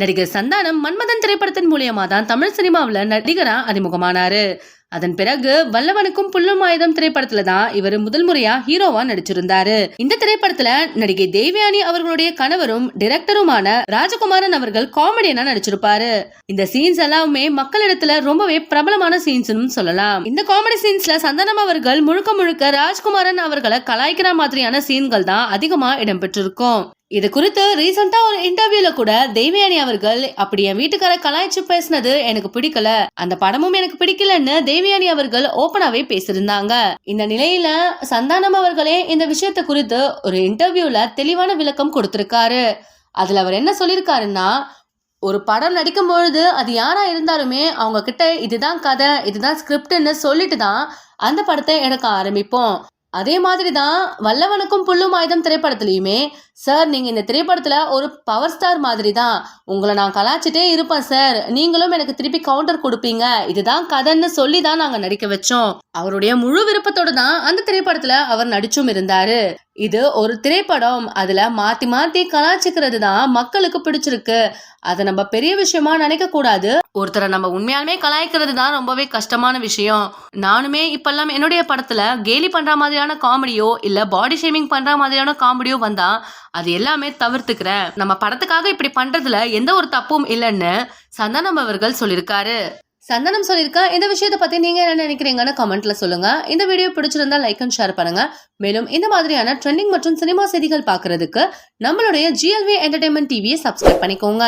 நடிகர் சந்தானம் மன்மதன் திரைப்படத்தின் மூலியமா தான் தமிழ் சினிமாவில் நடிகரா அறிமுகமானாரு. அதன் பிறகு வல்லவனுக்கும் புல்லும் ஆயுதம் திரைப்படத்துல தான் இவர் முதல் முறையா ஹீரோவா நடிச்சிருந்தாரு. இந்த திரைப்படத்துல நடிகை தேவயானி அவர்களுடைய கணவரும் டிரெக்டருமான ராஜகுமாரன் அவர்கள் காமெடியனா நடிச்சிருப்பாரு. இந்த சீன்ஸ் எல்லாமே மக்களிடத்துல ரொம்பவே பிரபலமான சீன்ஸ்னு சொல்லலாம். இந்த காமெடி சீன்ஸ்ல சந்தானம் அவர்கள் முழுக்க முழுக்க ராஜ்குமாரன் அவர்களை கலாய்க்கிற மாதிரியான சீன்கள் தான் அதிகமா இடம்பெற்றிருக்கும். இது குறித்து ரீசெண்டா ஒரு இன்டர்வியூல கூட தெய்வயானி அவர்கள் அப்படி என் வீட்டுக்கார கலாய்ச்சி பேசினது எனக்கு பிடிக்கல. அந்த படமும் எனக்கு பிடிக்கலன்னு தெய்வயானி அவர்கள் ஓபனாவே பேசியிருந்தாங்க. இந்த நிலையில சந்தானம் அவர்களே இந்த விஷயத்த குறித்து ஒரு இன்டர்வியூல தெளிவான விளக்கம் கொடுத்திருக்காரு. அதுல அவர் என்ன சொல்லியிருக்காருன்னா ஒரு படம் நடிக்கும் பொழுது அது யாரா இருந்தாலுமே அவங்க கிட்ட இதுதான் கதை இதுதான் ஸ்கிரிப்ட்னு சொல்லிட்டு தான் அந்த படத்தை எடுக்க ஆரம்பிப்போம். அதே மாதிரி தான் வல்லவனுக்கும் புல்லும் ஆயுதம் திரைப்படத்துலையுமே. சார் நீங்கள் இந்த திரைப்படத்தில் ஒரு பவர் ஸ்டார் மாதிரி தான் உங்களை நான் கலாச்சிட்டே இருப்பேன் சார் நீங்களும் எனக்கு திருப்பி கவுண்டர் கொடுப்பீங்க. இதுதான் கதைன்னு சொல்லி தான் நாங்கள் நடிக்க வச்சோம். அவருடைய முழு விருப்பத்தோடு தான் அந்த திரைப்படத்தில் அவர் நடிச்சும் இருந்தார். இது ஒரு திரைப்படம். அதுல மாத்தி மாத்தி கலாச்சிக்கிறது தான் மக்களுக்கு பிடிச்சிருக்கு. அதை நம்ம பெரிய விஷயமா நினைக்க கூடாது. ஒருத்தரை நம்ம உண்மையாலுமே கலாய்க்கிறது தான் ரொம்பவே கஷ்டமான விஷயம். நானுமே இப்பெல்லாம் என்னுடைய படத்துல கேலி பண்ற மாதிரியான காமெடியோ இல்ல பாடி ஷேமிங் பண்ற மாதிரியான காமெடியோ வந்தா அது எல்லாமே தவிர்த்துக்கிறேன். நம்ம படத்துக்காக இப்படி பண்றதுல எந்த ஒரு தப்பும் இல்லைன்னு சந்தானம் அவர்கள் சொல்லியிருக்காரு. சந்தனம் சொல்லியிருக்கா. இந்த விஷயத்தை பத்தி நீங்க என்ன நினைக்கிறீங்கன்னு கமெண்ட்ல சொல்லுங்க. இந்த வீடியோ பிடிச்சிருந்தா லைக் அண்ட் ஷேர் பண்ணுங்க. மேலும் இந்த மாதிரியான ட்ரெண்டிங் மற்றும் சினிமா செய்திகள் பாக்குறதுக்கு நம்மளுடைய ஜிஎல்வி என்டர்டைன்மெண்ட் டிவியை சப்ஸ்கிரைப் பண்ணிக்கோங்க.